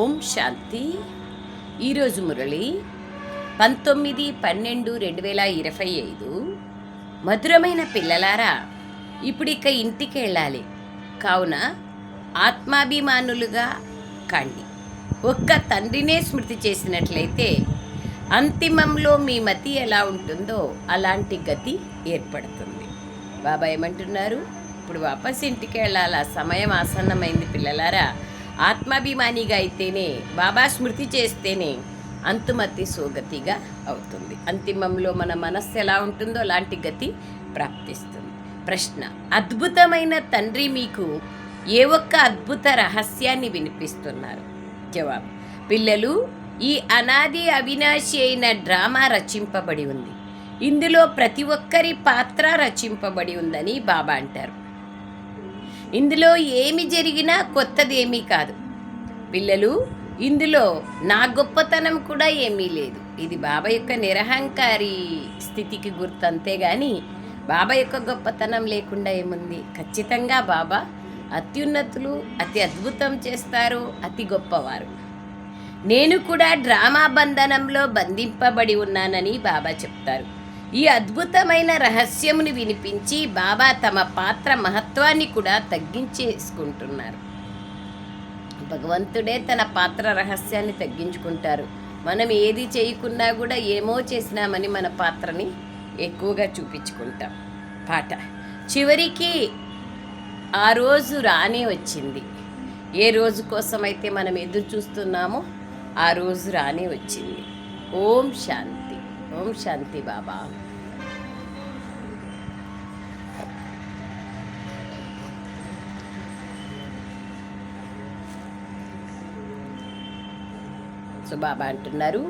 ఓం శాంతి. ఈరోజు మురళి పంతొమ్మిది పన్నెండు రెండు వేల ఇరవై ఐదు. మధురమైన పిల్లలారా ఇప్పుడిక ఇంటికి వెళ్ళాలి కావున ఆత్మాభిమానులుగా కాండి. ఒక్క తండ్రినే స్మృతి చేసినట్లయితే అంతిమంలో మీ మతి ఎలా ఉంటుందో అలాంటి గతి ఏర్పడుతుంది. బాబా ఏమంటున్నారు? ఇప్పుడు వాపస్ ఇంటికి వెళ్ళాలా సమయం ఆసన్నమైంది పిల్లలారా. ఆత్మాభిమానిగా అయితేనే బాబా స్మృతి చేస్తేనే అంతుమతి సోగతిగా అవుతుంది. అంతిమంలో మన మనస్సు ఎలా ఉంటుందో అలాంటి గతి ప్రాప్తిస్తుంది. ప్రశ్న అద్భుతమైన తండ్రి మీకు ఏ ఒక్క అద్భుత రహస్యాన్ని వినిపిస్తున్నారు? జవాబు పిల్లలు ఈ అనాది అవినాశి అయిన డ్రామా రచింపబడి ఉంది. ఇందులో ప్రతి ఒక్కరి పాత్ర రచింపబడి ఉందని బాబా అంటారు. ఇందులో ఏమి జరిగినా కొత్తదేమీ కాదు. పిల్లలు ఇందులో నా గొప్పతనం కూడా ఏమీ లేదు. ఇది బాబా యొక్క నిరహంకారి స్థితికి గుర్తు అంతేగాని బాబా యొక్క గొప్పతనం లేకుండా ఏముంది? ఖచ్చితంగా బాబా అత్యున్నతులు అతి అద్భుతం చేస్తారు అతి గొప్పవారు. నేను కూడా డ్రామా బంధనంలో బంధింపబడి ఉన్నానని బాబా చెప్తారు. ఈ అద్భుతమైన రహస్యముని వినిపించి బాబా తమ పాత్ర మహత్వాన్ని కూడా తగ్గించేసుకుంటున్నారు. భగవంతుడే తన పాత్ర రహస్యాన్ని తగ్గించుకుంటారు. మనం ఏది చేయకున్నా కూడా ఏమో చేసినామని మన పాత్రని ఎక్కువగా చూపించుకుంటాం. పాట. చివరికి ఆ రోజు రానే వచ్చింది. ఏ రోజు కోసమైతే మనం ఎదురు చూస్తున్నామో ఆ రోజు రానే వచ్చింది. ఓం శాంతి. ఓం శాంతి బాబా. సో బాబా అంటున్నారు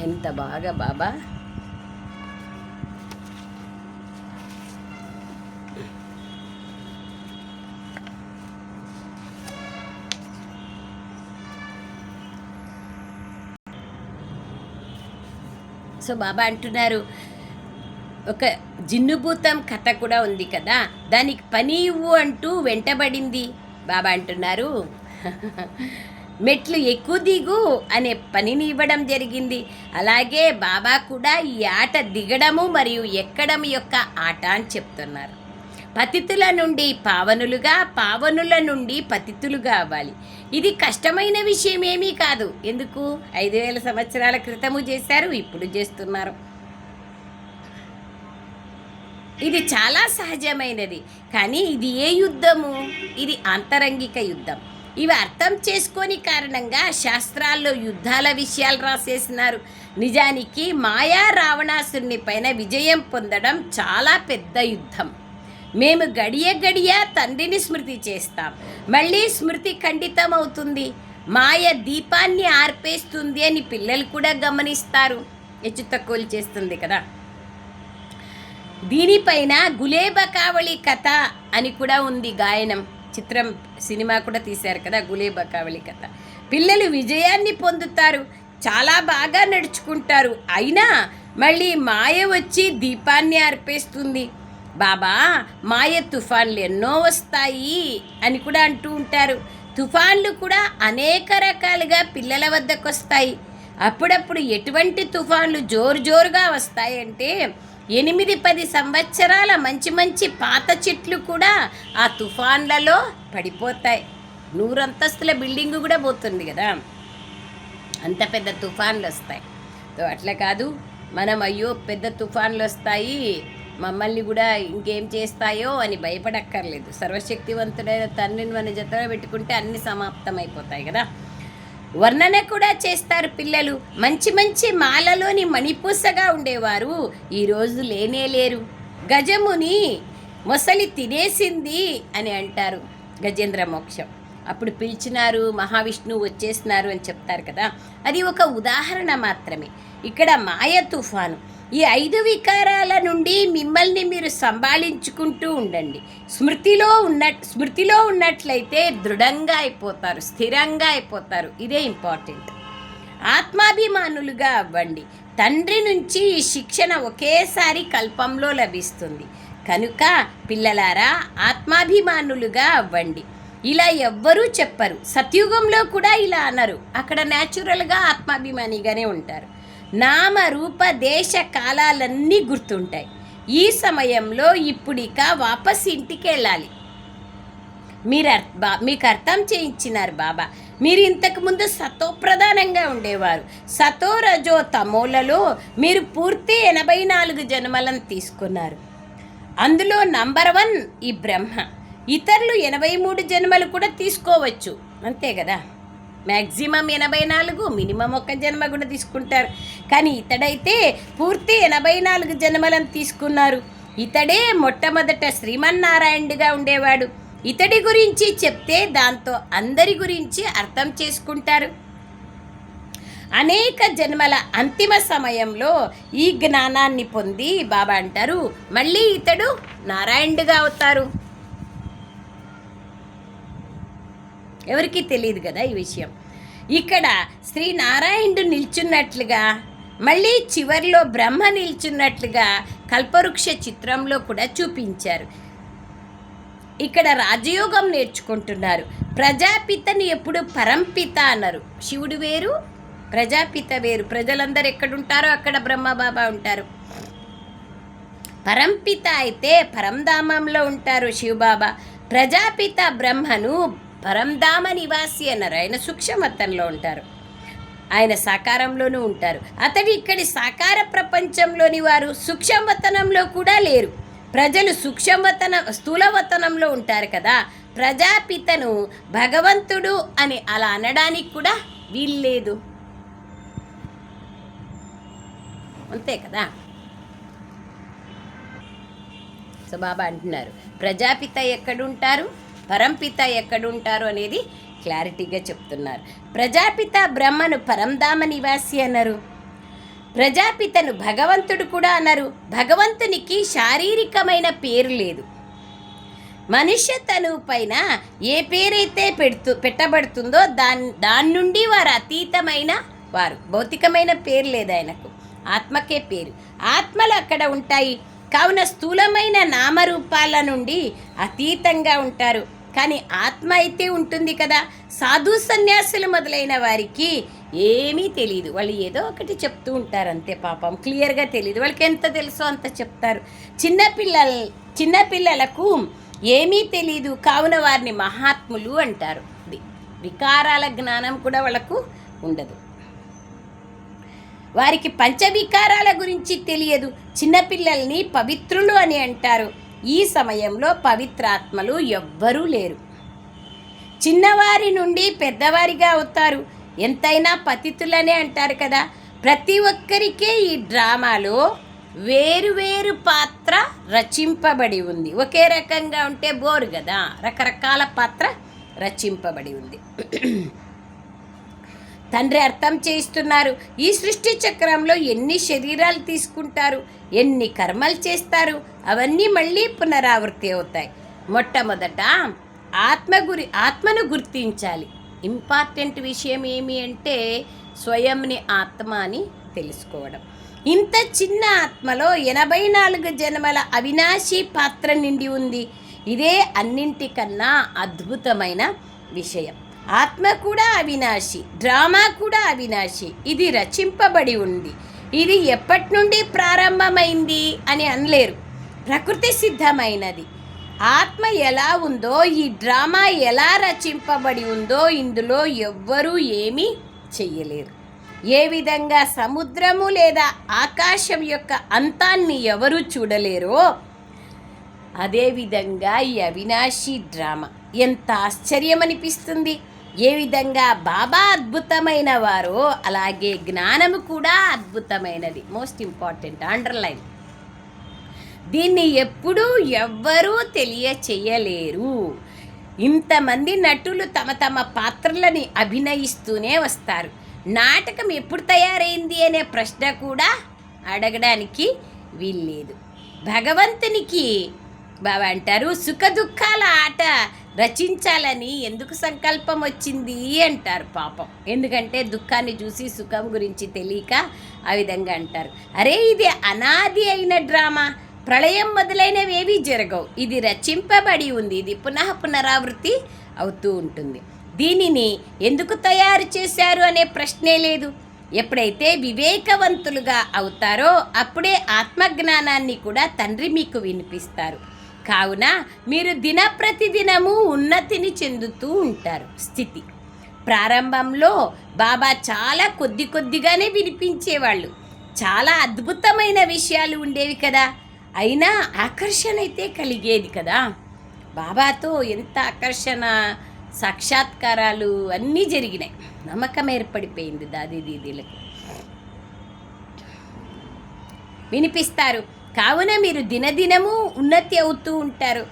ఎంత బాగా బాబా? సో బాబా అంటున్నారు ఒక జిన్నుభూతం కథ కూడా ఉంది కదా దానికి పని ఇవ్వు అంటూ వెంటబడింది బాబా అంటున్నారు. మెట్లు ఎక్కువ దిగు అనే పనిని ఇవ్వడం జరిగింది. అలాగే బాబా కూడా ఈ ఆట దిగడము మరియు ఎక్కడం యొక్క ఆట అని చెప్తున్నారు. పతితుల నుండి పావనులుగా పావనుల నుండి పతితులుగా అవ్వాలి. ఇది కష్టమైన విషయం ఏమీ కాదు. ఎందుకు? ఐదు వేల సంవత్సరాల క్రితము చేశారు ఇప్పుడు చేస్తున్నారు. ఇది చాలా సహజమైనది. కానీ ఇది ఏ యుద్ధము? ఇది ఆంతరంగిక యుద్ధం. ఇవి అర్థం చేసుకోని కారణంగా శాస్త్రాల్లో యుద్ధాల విషయాలు రాసేసినారు. నిజానికి మాయా రావణాసుని పైన విజయం పొందడం చాలా పెద్ద యుద్ధం. మేము గడియ గడియ తండ్రిని స్మృతి చేస్తాం. మళ్ళీ స్మృతి ఖండితం అవుతుంది. మాయ దీపాన్ని ఆర్పేస్తుంది అని పిల్లలు కూడా గమనిస్తారు. హెచ్చు తక్కువలు చేస్తుంది కదా. దీనిపైన గులేబకావళి కథ అని కూడా ఉంది గాయనం. చిత్రం సినిమా కూడా తీశారు కదా గులేబకావళి కథ. పిల్లలు విజయాన్ని పొందుతారు చాలా బాగా నడుచుకుంటారు. అయినా మళ్ళీ మాయ వచ్చి దీపాన్ని అర్పేస్తుంది. బాబా మాయ తుఫాన్లు ఎన్నో వస్తాయి అని కూడా అంటూ ఉంటారు. తుఫాన్లు కూడా అనేక రకాలుగా పిల్లల వద్దకు వస్తాయి అప్పుడప్పుడు ఎటువంటి తుఫాన్లు జోరు జోరుగా వస్తాయంటే ఎనిమిది పది సంవత్సరాల మంచి మంచి పాత చెట్లు కూడా ఆ తుఫాన్లలో పడిపోతాయి. నూరంతస్తుల బిల్డింగ్ కూడా పోతుంది కదా. అంత పెద్ద తుఫాన్లు వస్తాయి. సో అట్లా కాదు మనం అయ్యో పెద్ద తుఫాన్లు వస్తాయి మమ్మల్ని కూడా ఇంకేం చేస్తాయో అని భయపడక్కర్లేదు. సర్వశక్తివంతుడైన తండ్రిని మన జతలో పెట్టుకుంటే అన్ని సమాప్తమైపోతాయి కదా. వర్ణన కూడా చేస్తారు పిల్లలు. మంచి మంచి మాలలోని మణిపూసగా ఉండేవారు. ఈరోజు లేనే లేరు. గజముని మొసలి తినేసింది అని అంటారు గజేంద్ర మోక్షం. అప్పుడు పిలిచినారు మహావిష్ణువు వచ్చేసినారు అని చెప్తారు కదా. అది ఒక ఉదాహరణ మాత్రమే. ఇక్కడ మాయ తుఫాను. ఈ ఐదు వికారాల నుండి మిమ్మల్ని మీరు సంభాళించుకుంటూ ఉండండి. స్మృతిలో ఉన్న స్మృతిలో ఉన్నట్లయితే దృఢంగా అయిపోతారు స్థిరంగా అయిపోతారు. ఇదే ఇంపార్టెంట్. ఆత్మాభిమానులుగా అవ్వండి. తండ్రి నుంచి ఈ శిక్షణ ఒకేసారి కల్పంలో లభిస్తుంది. కనుక పిల్లలారా ఆత్మాభిమానులుగా అవ్వండి. ఇలా ఎవ్వరూ చెప్పరు. సత్యుగంలో కూడా ఇలా అనరు. అక్కడ న్యాచురల్గా ఆత్మాభిమానిగానే ఉంటారు. నామరూప దేశ కాలాలన్నీ గుర్తుంటాయి. ఈ సమయంలో ఇప్పుడిక వాపస్ ఇంటికి వెళ్ళాలి మీరు అర్- బా మీకు అర్థం చేయించినారు బాబా. మీరు ఇంతకుముందు సతో ప్రధానంగా ఉండేవారు. సతో రజో తమోలలో మీరు పూర్తి ఎనభై నాలుగు జన్మలను తీసుకున్నారు. అందులో నంబర్ వన్ ఈ బ్రహ్మ. ఇతరులు ఎనభై మూడు జన్మలు కూడా తీసుకోవచ్చు. అంతే కదా? మ్యాక్సిమం ఎనభై నాలుగు మినిమం ఒక జన్మ కూడా తీసుకుంటారు. కానీ ఇతడైతే పూర్తి ఎనభై నాలుగు జన్మలను తీసుకున్నారు. ఇతడే మొట్టమొదట శ్రీమన్నారాయణుడిగా ఉండేవాడు. ఇతడి గురించి చెప్తే దాంతో అందరి గురించి అర్థం చేసుకుంటారు. అనేక జన్మల అంతిమ సమయంలో ఈ జ్ఞానాన్ని పొంది బాబా అంటారు మళ్ళీ ఇతడు నారాయణుడిగా అవుతారు. ఎవరికీ తెలియదు కదా ఈ విషయం. ఇక్కడ శ్రీ నారాయణుడు నిల్చున్నట్లుగా మళ్ళీ చివర్లో బ్రహ్మ నిల్చున్నట్లుగా కల్పవృక్ష చిత్రంలో కూడా చూపించారు. ఇక్కడ రాజయోగం నేర్చుకుంటున్నారు. ప్రజాపితని ఎప్పుడు పరంపిత అన్నారు శివుడు వేరు ప్రజాపిత వేరు. ప్రజలందరూ ఎక్కడుంటారో అక్కడ బ్రహ్మబాబా ఉంటారు. పరంపిత అయితే పరంధామంలో ఉంటారు శివబాబా. ప్రజాపిత బ్రహ్మను పరంధామ నివాసి అన్నారు. ఆయన సూక్ష్మతంలో ఉంటారు. ఆయన సాకారంలోనూ ఉంటారు. అతడు ఇక్కడి సాకార ప్రపంచంలోని వారు సూక్ష్మవతనంలో కూడా లేరు. ప్రజలు సూక్ష్మవతన స్థూలవతనంలో ఉంటారు కదా. ప్రజాపితను భగవంతుడు అని అలా అనడానికి కూడా వీల్లేదు. అంతే కదా. సో బాబా అంటున్నారు. ప్రజాపిత ఎక్కడుంటారు? పరంపిత ఎక్కడుంటారు అనేది క్లారిటీగా చెప్తున్నారు. ప్రజాపిత బ్రహ్మను పరంధామ నివాసి అన్నారు ప్రజాపితను భగవంతుడు కూడా అన్నారు భగవంతునికి శారీరకమైన పేరు లేదు. మనుష్య తను పైన ఏ పేరైతే పెడుతూ పెట్టబడుతుందో దాని దాని నుండి వారు అతీతమైన వారు. భౌతికమైన పేరు లేదు ఆయనకు. ఆత్మకే పేరు. ఆత్మలు అక్కడ ఉంటాయి. కావున స్థూలమైన నామరూపాల నుండి అతీతంగా ఉంటారు. కానీ ఆత్మ అయితే ఉంటుంది కదా. సాధు సన్యాసులు మొదలైన వారికి ఏమీ తెలియదు వాళ్ళు ఏదో ఒకటి చెప్తూ ఉంటారు అంతే పాపం. క్లియర్గా తెలియదు వాళ్ళకి ఎంత తెలుసో అంత చెప్తారు. చిన్నపిల్లల చిన్నపిల్లలకు ఏమీ తెలియదు కావున వారిని మహాత్ములు అంటారు. వికారాల జ్ఞానం కూడా వాళ్ళకు ఉండదు. వారికి పంచవికారాల గురించి తెలియదు. చిన్నపిల్లల్ని పవిత్రులు అని అంటారు. ఈ సమయంలో పవిత్రాత్మలు ఎవ్వరూ లేరు. చిన్నవారి నుండి పెద్దవారిగా అవుతారు. ఎంతైనా పతితులనే అంటారు కదా. ప్రతి ఒక్కరికే ఈ డ్రామాలో వేరు వేరు పాత్ర రచింపబడి ఉంది. ఒకే రకంగా ఉంటే బోరు కదా. రకరకాల పాత్ర రచింపబడి ఉంది. తండ్రి అర్థం చేయిస్తున్నారు. ఈ సృష్టి చక్రంలో ఎన్ని శరీరాలు తీసుకుంటారు ఎన్ని కర్మలు చేస్తారు అవన్నీ మళ్ళీ పునరావృత్తి అవుతాయి. మొట్టమొదట ఆత్మ గురి ఆత్మను గుర్తించాలి. ఇంపార్టెంట్ విషయం ఏమి అంటే స్వయంని ఆత్మ అని తెలుసుకోవడం. ఇంత చిన్న ఆత్మలో ఎనభై నాలుగు జన్మల అవినాశి పాత్ర నిండి ఉంది. ఇదే అన్నింటికన్నా అద్భుతమైన విషయం. ఆత్మ కూడా అవినాశి డ్రామా కూడా అవినాశి. ఇది రచింపబడి ఉంది. ఇది ఎప్పటి నుండి ప్రారంభమైంది అని అనలేరు. ప్రకృతి సిద్ధమైనది. ఆత్మ ఎలా ఉందో ఈ డ్రామా ఎలా రచింపబడి ఉందో ఇందులో ఎవ్వరూ ఏమీ చెయ్యలేరు. ఏ విధంగా సముద్రము లేదా ఆకాశం యొక్క అంతాన్ని ఎవరు చూడలేరో అదేవిధంగా ఈ అవినాశి డ్రామా. ఎంత ఆశ్చర్యం అనిపిస్తుంది ఏ విధంగా బాబా అద్భుతమైన వారో అలాగే జ్ఞానము కూడా అద్భుతమైనది. మోస్ట్ ఇంపార్టెంట్ అండర్లైన్ దీన్ని ఎప్పుడూ ఎవ్వరూ తెలియచేయలేరు. ఇంతమంది నటులు తమ తమ పాత్రలని అభినయిస్తూనే వస్తారు. నాటకం ఎప్పుడు తయారైంది అనే ప్రశ్న కూడా అడగడానికి వీల్లేదు. భగవంతునికి బాబా అంటారు సుఖ దుఃఖాల ఆట రచించాలని ఎందుకు సంకల్పం వచ్చింది అంటారు పాపం. ఎందుకంటే దుఃఖాన్ని చూసి సుఖం గురించి తెలియక ఆ విధంగా అంటారు. అరే ఇది అనాది అయిన డ్రామా. ప్రళయం మొదలైనవి ఏవీ జరగవు. ఇది రచింపబడి ఉంది. ఇది పునః పునరావృత్తి అవుతూ ఉంటుంది. దీనిని ఎందుకు తయారు చేశారు అనే ప్రశ్నే లేదు. ఎప్పుడైతే వివేకవంతులుగా అవుతారో అప్పుడే ఆత్మజ్ఞానాన్ని కూడా తండ్రి మీకు వినిపిస్తారు. కావున మీరు దినప్రతిదినము ఉన్నతిని చెందుతూ ఉంటారు. స్థితి. ప్రారంభంలో బాబా చాలా కొద్ది కొద్దిగానే వినిపించేవాళ్ళు. చాలా అద్భుతమైన విషయాలు ఉండేవి కదా. అయినా ఆకర్షణ అయితే కలిగేది కదా. బాబాతో ఎంత ఆకర్షణ సాక్షాత్కారాలు అన్నీ జరిగినాయి. నమ్మకం ఏర్పడిపోయింది దాది దీదీలకు. వినిపిస్తారు. కావున మీరు దినదినము ఉన్నతి అవుతూ ఉంటారు.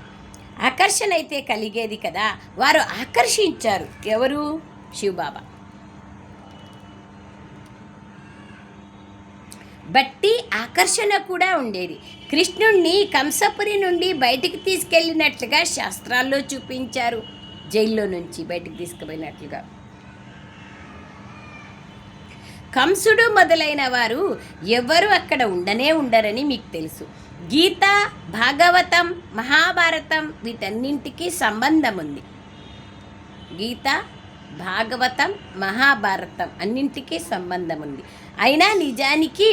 ఆకర్షణ అయితే కలిగేది కదా వారు ఆకర్షించారు. ఎవరు? శివబాబా. బట్టి ఆకర్షణ కూడా ఉండేది. కృష్ణుణ్ణి కంసపురి నుండి బయటికి తీసుకెళ్ళినట్లుగా శాస్త్రాల్లో చూపించారు. జైల్లో నుంచి బయటికి తీసుకుపోయినట్లుగా. కంసుడు మొదలైన వారు ఎవరు అక్కడ ఉండనే ఉండరని మీకు తెలుసు. గీత భాగవతం మహాభారతం వీటన్నింటికి సంబంధం ఉంది గీత భాగవతం మహాభారతం అన్నింటికీ సంబంధం ఉంది అయినా నిజానికి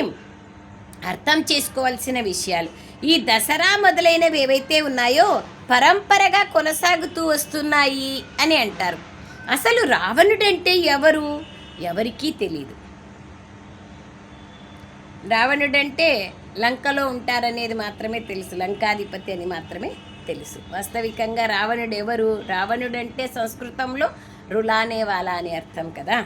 అర్థం చేసుకోవాల్సిన విషయాలు. ఈ దసరా మొదలైనవి ఏవైతే ఉన్నాయో పరంపరగా కొనసాగుతూ వస్తున్నాయి అని అంటారు. అసలు రావణుడంటే ఎవరు? ఎవరికీ తెలియదు రావణుడంటే లంకలో ఉంటారనేది మాత్రమే తెలుసు. లంకాధిపతి అని మాత్రమే తెలుసు. వాస్తవికంగా రావణుడు ఎవరు రావణుడంటే సంస్కృతంలో రులానేవాలా అని అర్థం కదా?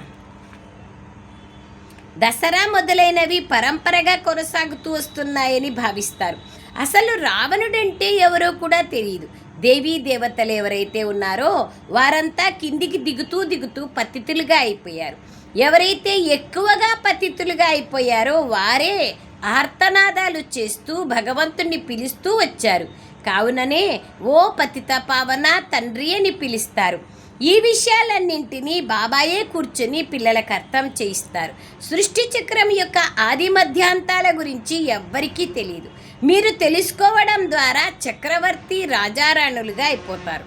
దసరా మొదలైనవి పరంపరగా కొనసాగుతూ వస్తున్నాయని భావిస్తారు. అసలు రావణుడంటే ఎవరో కూడా తెలియదు దేవీ దేవతలు ఎవరైతే ఉన్నారో వారంతా కిందికి దిగుతూ దిగుతూ పతితులుగా అయిపోయారు. ఎవరైతే ఎక్కువగా పతితులుగా అయిపోయారో వారే ఆర్తనాదాలు చేస్తూ భగవంతుణ్ణి పిలుస్తూ వచ్చారు. కావుననే ఓ పతిత పావన తండ్రి అని పిలుస్తారు. ఈ విషయాలన్నింటినీ బాబాయే కూర్చొని పిల్లలకు అర్థం చేయిస్తారు. సృష్టి చక్రం యొక్క ఆది మధ్యాంతాల గురించి ఎవ్వరికీ తెలియదు మీరు తెలుసుకోవడం ద్వారా చక్రవర్తి రాజారాణులుగా అయిపోతారు.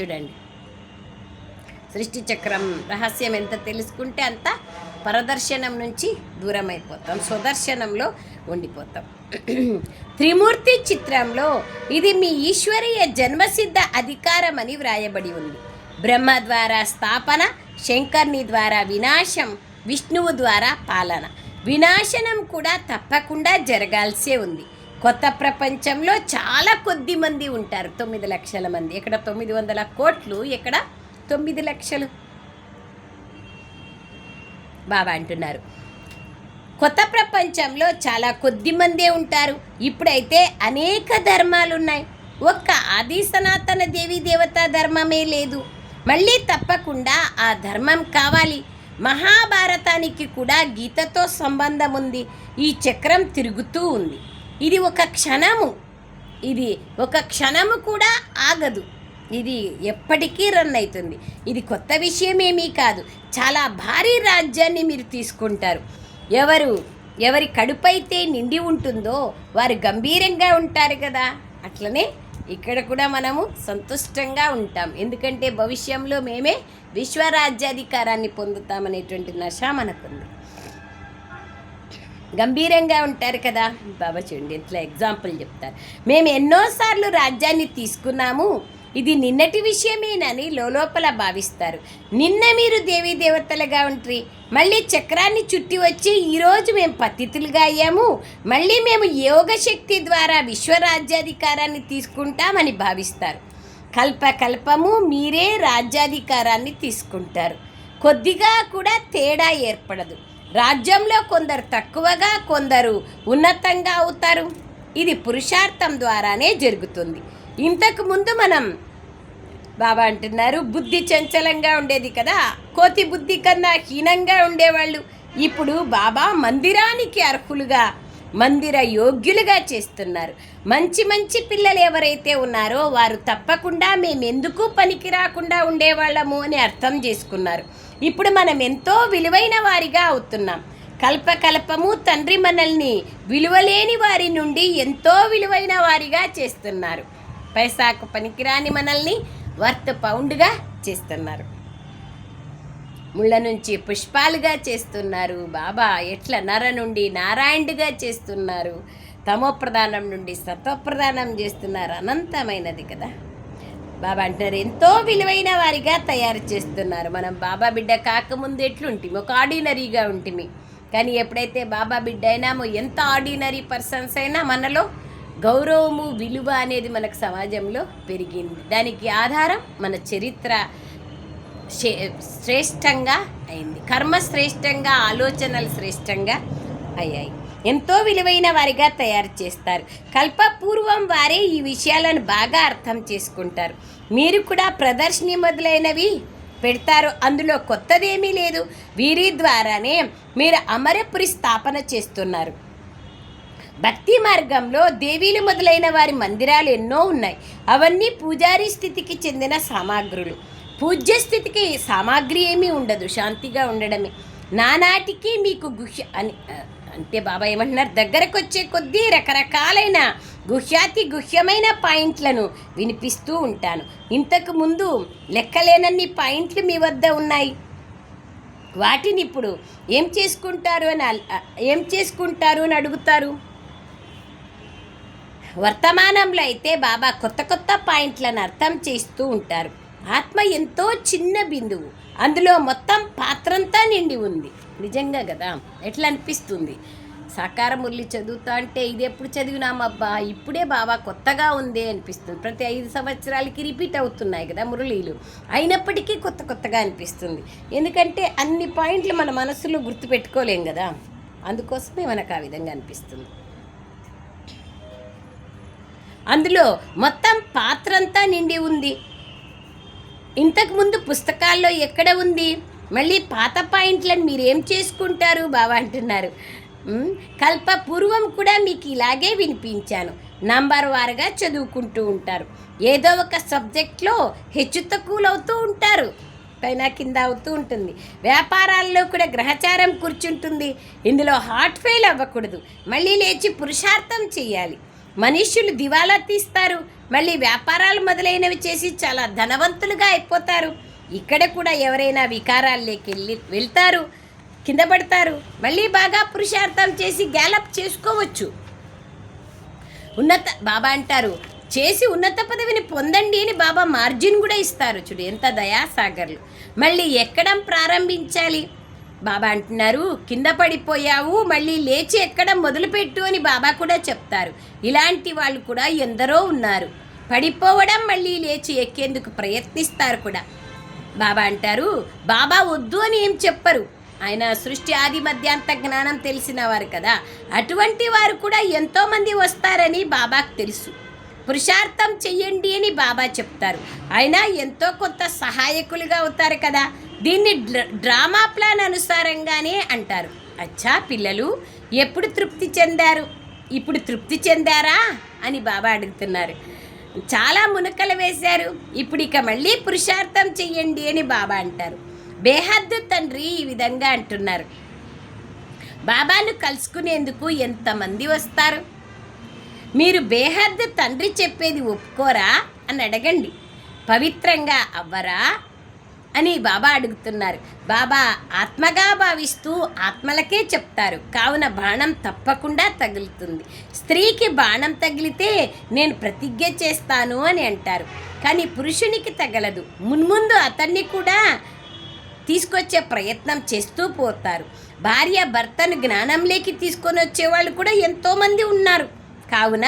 చూడండి. సృష్టి చక్రం రహస్యం ఎంత తెలుసుకుంటే అంత పరదర్శనం నుంచి దూరం అయిపోతాం స్వదర్శనంలో ఉండిపోతాం. త్రిమూర్తి చిత్రంలో ఇది మీ ఈశ్వరీయ జన్మసిద్ధ అధికారం అని వ్రాయబడి ఉంది. బ్రహ్మ ద్వారా స్థాపన శంకర్ని ద్వారా వినాశం విష్ణువు ద్వారా పాలన. వినాశనం కూడా తప్పకుండా జరగాల్సే ఉంది. కొత్త ప్రపంచంలో చాలా కొద్ది మంది ఉంటారు తొమ్మిది లక్షల మంది. ఇక్కడ తొమ్మిది వందల కోట్లు ఇక్కడ తొమ్మిది లక్షలు. బాబా అంటున్నారు. కొత్త ప్రపంచంలో చాలా కొద్ది మందే ఉంటారు. ఇప్పుడైతే అనేక ధర్మాలు ఉన్నాయి ఒక్క ఆది సనాతన దేవి దేవతా ధర్మమే లేదు. మళ్ళీ తప్పకుండా ఆ ధర్మం కావాలి. మహాభారతానికి కూడా గీతతో సంబంధం ఉంది. ఈ చక్రం తిరుగుతూ ఉంది. ఇది ఒక క్షణము. ఇది ఒక క్షణము కూడా ఆగదు. ఇది ఎప్పటికీ రన్ అవుతుంది. ఇది కొత్త విషయం ఏమీ కాదు. చాలా భారీ రాజ్యాన్ని మీరు తీసుకుంటారు. ఎవరు ఎవరి కడుపైతే నిండి ఉంటుందో వారు గంభీరంగా ఉంటారు కదా. అట్లనే ఇక్కడ కూడా మనము సంతుష్టంగా ఉంటాం. ఎందుకంటే భవిష్యంలో మేమే విశ్వరాజ్యాధికారాన్ని పొందుతామనేటువంటి నశ మనకుంది. గంభీరంగా ఉంటారు కదా. బాబా చూడండి ఇట్లా ఎగ్జాంపుల్ చెప్తారు. మేము ఎన్నోసార్లు రాజ్యాన్ని తీసుకున్నాము. ఇది నిన్నటి విషయమేనని లోపల భావిస్తారు. నిన్న మీరు దేవీ దేవతలుగా ఉంట్రి మళ్ళీ చక్రాన్ని చుట్టి వచ్చి ఈరోజు మేము పతితులుగా అయ్యాము. మళ్ళీ మేము యోగ శక్తి ద్వారా విశ్వరాజ్యాధికారాన్ని తీసుకుంటామని భావిస్తారు. కల్ప కల్పము మీరే రాజ్యాధికారాన్ని తీసుకుంటారు. కొద్దిగా కూడా తేడా ఏర్పడదు. రాజ్యంలో కొందరు తక్కువగా కొందరు ఉన్నతంగా అవుతారు. ఇది పురుషార్థం ద్వారానే జరుగుతుంది. ఇంతకు ముందు మనం బాబా అంటున్నారు బుద్ధి చంచలంగా ఉండేది కదా కోతి బుద్ధి కన్నా హీనంగా ఉండేవాళ్ళు. ఇప్పుడు బాబా మందిరానికి అర్హులుగా మందిర యోగ్యులుగా చేస్తున్నారు. మంచి మంచి పిల్లలు ఎవరైతే ఉన్నారో వారు తప్పకుండా మేమెందుకు పనికి రాకుండా ఉండేవాళ్ళము అని అర్థం చేసుకున్నారు. ఇప్పుడు మనం ఎంతో విలువైన వారిగా అవుతున్నాం. కల్పకల్పము తండ్రి మనల్ని విలువలేని వారి నుండి ఎంతో విలువైన వారిగా చేస్తున్నారు. పైసాకు పనికిరాని మనల్ని వర్త్ పౌండ్గా చేస్తున్నారు. ముళ్ళ నుంచి పుష్పాలుగా చేస్తున్నారు. బాబా ఎట్ల నర నుండి నారాయణుడిగా చేస్తున్నారు? తమోప్రదానం నుండి సత్వప్రధానం చేస్తున్నారు అనంతమైనది కదా. బాబా అంటున్నారు ఎంతో విలువైన వారిగా తయారు చేస్తున్నారు. మనం బాబా బిడ్డ కాకముందు ఎట్లుంటిమి? ఒక ఆర్డినరీగా ఉంటిమి. కానీ ఎప్పుడైతే బాబా బిడ్డ అయినామో ఎంత ఆర్డినరీ పర్సన్స్ అయినా మనలో గౌరవము విలువ అనేది మనకు సమాజంలో పెరిగింది. దానికి ఆధారం మన చరిత్ర శ్రేష్టంగా అయింది. కర్మ శ్రేష్టంగా ఆలోచనలు శ్రేష్టంగా అయ్యాయి. ఎంతో విలువైన వారిగా తయారు చేస్తారు. కల్పపూర్వం వారే ఈ విషయాలను బాగా అర్థం చేసుకుంటారు. మీరు కూడా ప్రదర్శని మొదలైనవి పెడతారు. అందులో కొత్తదేమీ లేదు. వీరి ద్వారానే మీరు అమరపురి స్థాపన చేస్తున్నారు. భక్తి మార్గంలో దేవీలు మొదలైన వారి మందిరాలు ఎన్నో ఉన్నాయి. అవన్నీ పూజారి స్థితికి చెందిన సామాగ్రులు. పూజ్య స్థితికి సామాగ్రి ఏమీ ఉండదు. శాంతిగా ఉండడమే. నానాటికి మీకు గుహ్య అని అంటే బాబా ఏమంటున్నారు? దగ్గరకు వచ్చే కొద్దీ రకరకాలైన గుహ్యాతి గుహ్యమైన పాయింట్లను వినిపిస్తూ ఉంటాను. ఇంతకు ముందు లెక్కలేనన్ని పాయింట్లు మీ వద్ద ఉన్నాయి. వాటిని ఇప్పుడు ఏం చేసుకుంటారు అని ఏం చేసుకుంటారు అని అడుగుతారు? వర్తమానంలో అయితే బాబా కొత్త కొత్త పాయింట్లను అర్థం చేస్తూ ఉంటారు. ఆత్మ ఎంతో చిన్న బిందువు. అందులో మొత్తం పాత్రంతా నిండి ఉంది. నిజంగా కదా? ఎట్లా అనిపిస్తుంది? సాకార మురళి చదువుతా అంటే ఇది ఎప్పుడు చదివినామబ్బా? ఇప్పుడే బాబా కొత్తగా ఉంది అనిపిస్తుంది. ప్రతి ఐదు సంవత్సరాలకి రిపీట్ అవుతున్నాయి కదా మురళీలు. అయినప్పటికీ కొత్త కొత్తగా అనిపిస్తుంది. ఎందుకంటే అన్ని పాయింట్లు మన మనసులో గుర్తుపెట్టుకోలేం కదా? అందుకోసమే మనకు ఆ విధంగా అనిపిస్తుంది. అందులో మొత్తం పాత్రంతా నిండి ఉంది. ఇంతకుముందు పుస్తకాల్లో ఎక్కడ ఉంది? మళ్ళీ పాత పాయింట్లను మీరు ఏం చేసుకుంటారు బాబా అంటున్నారు. కల్ప పూర్వం కూడా మీకు ఇలాగే వినిపించాను. నంబర్ వారుగా చదువుకుంటూ ఉంటారు. ఏదో ఒక సబ్జెక్ట్లో హెచ్చు తక్కువలు అవుతూ ఉంటారు. పైన కింద అవుతూ ఉంటుంది. వ్యాపారాల్లో కూడా గ్రహచారం కూర్చుంటుంది. ఇందులో హార్ట్ ఫెయిల్ అవ్వకూడదు. మళ్ళీ లేచి పురుషార్థం చేయాలి. మనుష్యులు దివాలా తీస్తారు. మళ్ళీ వ్యాపారాలు మొదలైనవి చేసి చాలా ధనవంతులుగా అయిపోతారు. ఇక్కడ కూడా ఎవరైనా వికారాల్లోకి వెళ్ళి వెళ్తారు కింద పడతారు. మళ్ళీ బాగా పురుషార్థం చేసి గ్యాలప్ చేసుకోవచ్చు. ఉన్నత బాబా అంటారు చేసి ఉన్నత పదవిని పొందండి అని బాబా మార్జిన్ కూడా ఇస్తారు. చూడు ఎంత దయాసాగర్లు. మళ్ళీ ఎక్కడం ప్రారంభించాలి? బాబా అంటున్నారు కింద పడిపోయావు మళ్ళీ లేచి ఎక్కడం మొదలుపెట్టు అని బాబా కూడా చెప్తారు. ఇలాంటి వాళ్ళు కూడా ఎందరో ఉన్నారు. పడిపోవడం మళ్ళీ లేచి ఎక్కేందుకు ప్రయత్నిస్తారు కూడా. బాబా అంటారు బాబా వద్దు అని ఏం చెప్పరు. ఆయన సృష్టి ఆది మధ్యాంత జ్ఞానం తెలిసిన వారు కదా. అటువంటి వారు కూడా ఎంతోమంది వస్తారని బాబాకు తెలుసు. పురుషార్థం చెయ్యండి అని బాబా చెప్తారు. అయినా ఎంతో కొంత సహాయకులుగా అవుతారు కదా. దీన్ని డ్రామా ప్లాన్ అనుసారంగానే అంటారు. అచ్చా పిల్లలు ఎప్పుడు తృప్తి చెందారు? ఇప్పుడు తృప్తి చెందారా? అని బాబా అడుగుతున్నారు. చాలా మునకలు వేశారు. ఇప్పుడు ఇక మళ్ళీ పురుషార్థం చెయ్యండి అని బాబా అంటారు. బేహద్దు తండ్రి ఈ విధంగా అంటున్నారు. బాబాను కలుసుకునేందుకు ఎంతమంది వస్తారు? మీరు బేహద్దు తండ్రి చెప్పేది ఒప్పుకోరా? అని అడగండి. పవిత్రంగా అవ్వరా? అని బాబా అడుగుతున్నారు. బాబా ఆత్మగా భావిస్తూ ఆత్మలకే చెప్తారు. కావున బాణం తప్పకుండా తగులుతుంది. స్త్రీకి బాణం తగిలితే నేను ప్రతిజ్ఞ చేస్తాను అని అంటారు. కానీ పురుషునికి తగలదు. మున్ముందు అతన్ని కూడా తీసుకొచ్చే ప్రయత్నం చేస్తూ పోతారు. భార్య భర్తను జ్ఞానంలోకి తీసుకొని వచ్చేవాళ్ళు కూడా ఎంతోమంది ఉన్నారు. కావున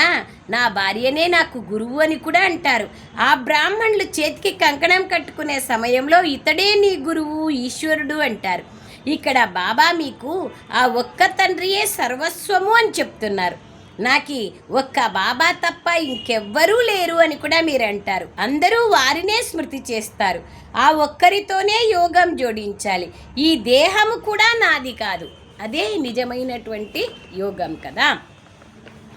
నా భార్యనే నాకు గురువు అని కూడా అంటారు. ఆ బ్రాహ్మణులు చేతికి కంకణం కట్టుకునే సమయంలో ఇతడే నీ గురువు ఈశ్వరుడు అంటారు. ఇక్కడ బాబా మీకు ఆ ఒక్క తండ్రియే సర్వస్వము అని చెప్తున్నారు. నాకి ఒక్క బాబా తప్ప ఇంకెవ్వరూ లేరు అని కూడా మీరు అంటారు అందరూ వారినే స్మృతి చేస్తారు. ఆ ఒక్కరితోనే యోగం జోడించాలి. ఈ దేహము కూడా నాది కాదు. అదే నిజమైనటువంటి యోగం కదా.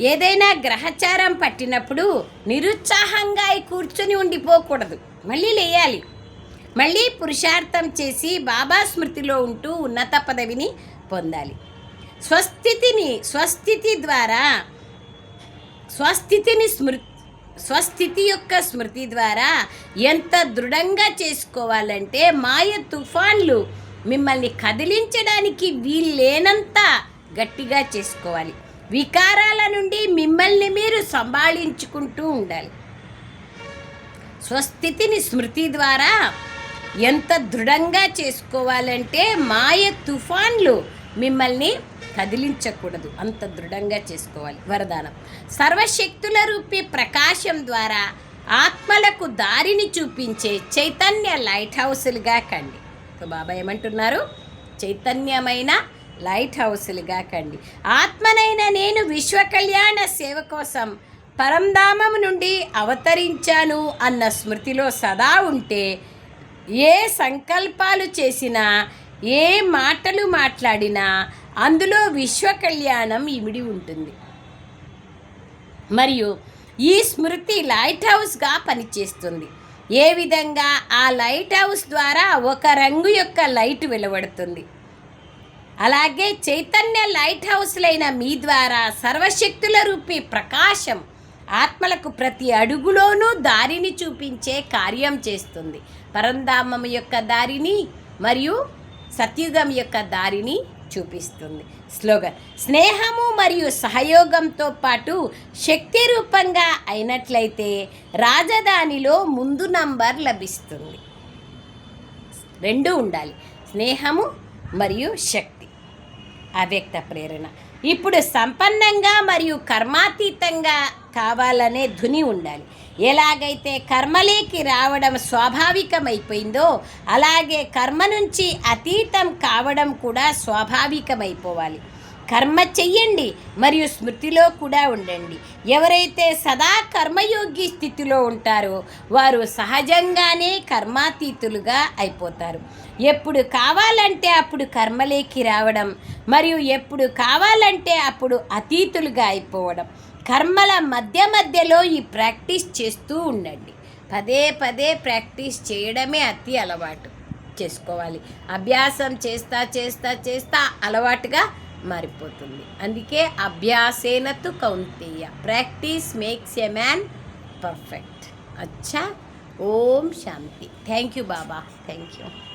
ఏదైనా గ్రహచారం పట్టినప్పుడు నిరుత్సాహంగా అయి కూర్చొని ఉండిపోకూడదు. మళ్ళీ లేయాలి. మళ్ళీ పురుషార్థం చేసి బాబా స్మృతిలో ఉంటూ ఉన్నత పదవిని పొందాలి. స్వస్థితిని స్వస్థితి ద్వారా స్వస్థితిని స్మృతి స్వస్థితి యొక్క స్మృతి ద్వారా ఎంత దృఢంగా చేసుకోవాలంటే మాయ తుఫాన్లు మిమ్మల్ని కదిలించడానికి వీల్లేనంత గట్టిగా చేసుకోవాలి. వికారాల నుండి మిమ్మల్ని మీరు సంభాళించుకుంటూ ఉండాలి. స్వస్థితిని స్మృతి ద్వారా ఎంత దృఢంగా చేసుకోవాలంటే మాయ తుఫాన్లు మిమ్మల్ని కదిలించకూడదు. అంత దృఢంగా చేసుకోవాలి. వరదానం. సర్వశక్తుల రూపీ ప్రకాశం ద్వారా ఆత్మలకు దారిని చూపించే చైతన్య లైట్ హౌస్లుగా కండి. సో బాబా ఏమంటున్నారు? చైతన్యమైన లైట్ హౌసులుగా కండి ఆత్మనైన నేను విశ్వ కళ్యాణ సేవ కోసం పరంధామం నుండి అవతరించాను అన్న స్మృతిలో సదా ఉంటే ఏ సంకల్పాలు చేసినా ఏ మాటలు మాట్లాడినా అందులో విశ్వ కళ్యాణం ఇమిడి ఉంటుంది. మరియు ఈ స్మృతి లైట్ హౌస్గా పనిచేస్తుంది. ఏ విధంగా ఆ లైట్ హౌస్ ద్వారా ఒక రంగు యొక్క లైట్ వెలువడుతుంది. అలాగే చైతన్య లైట్ హౌస్లైన మీ ద్వారా సర్వశక్తుల రూపీ ప్రకాశం ఆత్మలకు ప్రతి అడుగులోనూ దారిని చూపించే కార్యం చేస్తుంది. పరంధామం యొక్క దారిని మరియు సత్యుగం యొక్క దారిని చూపిస్తుంది. స్లోగన్. స్నేహము మరియు సహయోగంతో పాటు శక్తి రూపంగా అయినట్లయితే రాజధానిలో ముందు నంబర్ లభిస్తుంది. రెండు ఉండాలి. స్నేహము మరియు శక్తి. అవ్యక్త ప్రేరణ. ఇప్పుడు సంపన్నంగా మరియు కర్మాతీతంగా కావాలనే ధుని ఉండాలి. ఎలాగైతే కర్మలేకి రావడం స్వాభావికమైపోయిందో అలాగే కర్మ నుంచి అతీతం కావడం కూడా స్వాభావికమైపోవాలి. కర్మ చెయ్యండి మరియు స్మృతిలో కూడా ఉండండి. ఎవరైతే సదా కర్మయోగి స్థితిలో ఉంటారో వారు సహజంగానే కర్మాతీతులుగా అయిపోతారు. ఎప్పుడు కావాలంటే అప్పుడు కర్మలేకి రావడం మరియు ఎప్పుడు కావాలంటే అప్పుడు అతీతులుగా అయిపోవడం. కర్మల మధ్య మధ్యలో ఈ ప్రాక్టీస్ చేస్తూ ఉండండి. పదే పదే ప్రాక్టీస్ చేయడమే అతి అలవాటు. చేసుకోవాలి. అభ్యాసం చేస్తా చేస్తా చేస్తా అలవాటుగా మారిపోతుంది. అందుకే అభ్యాసేనతు Kaunteya. Practice makes a man perfect. అచ్చా. ఓం శాంతి. Thank you Baba. Thank you